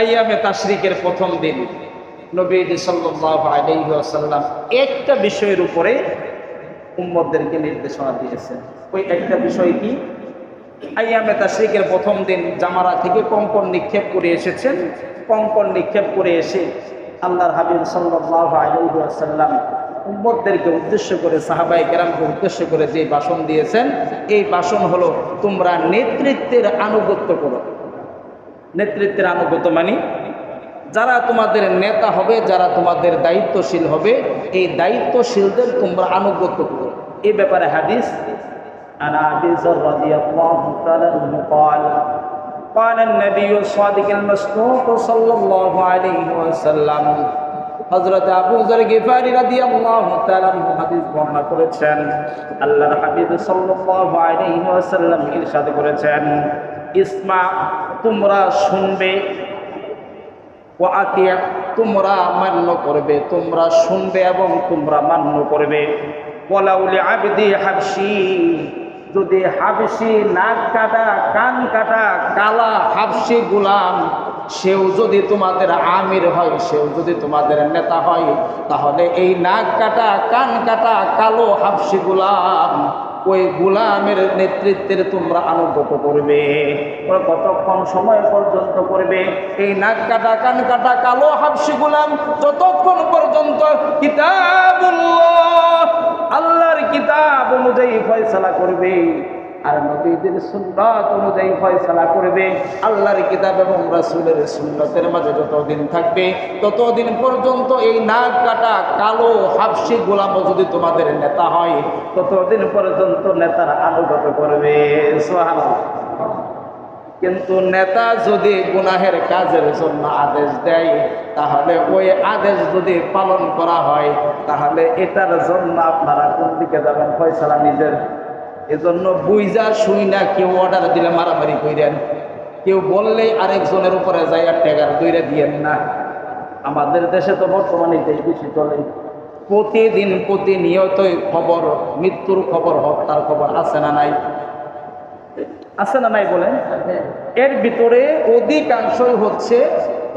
আইয়ামে তাশরিকের প্রথম দিন। নবী সাল্লাল্লাহু আলাইহি একটা বিষয়ের উপরে উম্মতদেরকে নির্দেশনা দিয়েছেন। ওই একটা বিষয় কি? আইয়ামে তাশরিকের প্রথম দিন জামারা থেকে কঙ্কন নিক্ষেপ করে এসেছেন। কঙ্কন নিক্ষেপ করে এসে আল্লাহর হাবিব সাল্লাল্লাহু আলাইহি ওয়াসাল্লাম উম্মতদেরকে উদ্দেশ্য করে সাহাবাই কেরামকে উদ্দেশ্য করে যে ভাষণ দিয়েছেন, এই ভাষণ হলো, তোমরা নেতৃত্বের আনুগত্য করো। নেতৃত্বের আনুগত্য মানি যারা তোমাদের নেতা হবে যারা তোমাদের দায়িত্বশীল হবে এই দায়িত্বশীলদের তোমরা আনুগত্য করো এই ব্যাপারে হাদিস عن ابي ذر رضي الله تعالى عنه قال قال النبي الصادق المصدوق صلى الله عليه وسلم হযরত আবু যর গিফারি রাদিয়াল্লাহু তাআলা আনহু হাদিস বর্ণনা করেছেন আল্লাহর হাবিব সাল্লাল্লাহু আলাইহি ওয়াসাল্লাম ইরশাদ করেছেন ইসমা, তোমরা শুনবে। ও আতিয়া, তোমরা মান্য করবে। তোমরা শুনবে এবং তোমরা মান্য করবে। বলাউলি আবদি হাবসি যদি হাবসি নাক কাটা, কান কাটা, কালা হাবসি গুলাম, সেও যদি তোমাদের আমির হয়, সেও যদি তোমাদের নেতা হয়, তাহলে এই নাক কাটা, কান কাটা, কালো হাবসি গুলাম ওই গুলামের নেতৃত্বের তোমরা আনুগত করবে। ওরা কতক্ষণ সময় পর্যন্ত করবে? এই নাক কাটা কান কাটা কালো হাবসি গুলাম ততক্ষণ পর্যন্ত কিতাব আল্লাহর কিতাব অনুযায়ী ফয়সলা করবে। আর নবীদের সুন্নত অনুযায়ী ফয়সালা করবে। আল্লাহর কিতাব এবং রাসূলের সুন্নতের মাঝে যতদিন থাকবে, ততদিন পর্যন্ত এই নাক কাটা কালো হাফসি গোলাম যদি তোমাদের নেতা হয়, ততদিন পর্যন্ত নেতারা আনুগত করবে। কিন্তু নেতা যদি গুনাহের কাজের জন্য আদেশ দেয়, তাহলে ওই আদেশ যদি পালন করা হয়, তাহলে এটার জন্য আপনারা কোন দিকে যাবেন? ফয়সালা নিজের এজন্য বুইজা শুই না, কেউ অর্ডার দিলে মারামারি কইরেন। কেউ বললেই আরেকজনের উপরে যাই আর টেগার দইরে দিয়েন না। আমাদের দেশে তো বর্তমানে এটাই বেশি চলে। প্রতিদিন প্রতিনিয়তই খবর, মৃত্যুর খবর হত্যার খবর আছে না নাই? আছে না নাই বলেন? এর ভিতরে অধিকাংশই হচ্ছে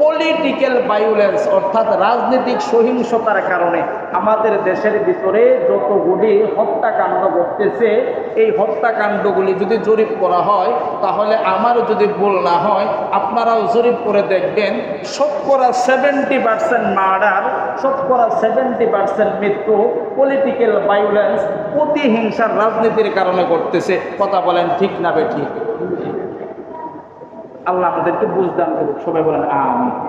পলিটিক্যাল ভায়োলেন্স অর্থাৎ রাজনৈতিক সহিংসতার কারণে আমাদের দেশের ভিতরে যতগুলি হত্যাকাণ্ড ঘটতেছে, এই হত্যাকাণ্ডগুলি যদি জরিপ করা হয়, তাহলে আমারও যদি ভুল না হয়, আপনারাও জরিপ করে দেখবেন, শতকরা সেভেন্টি পার্সেন্ট মার্ডার শতকরা সেভেন্টি পার্সেন্ট মৃত্যু পলিটিক্যাল ভায়োলেন্স প্রতিহিংসার রাজনীতির কারণে ঘটতেছে। কথা বলেন ঠিক না বে ঠিক? আল্লাহ আমাদেরকে বুঝদান করুক। সবাই বলেন আমি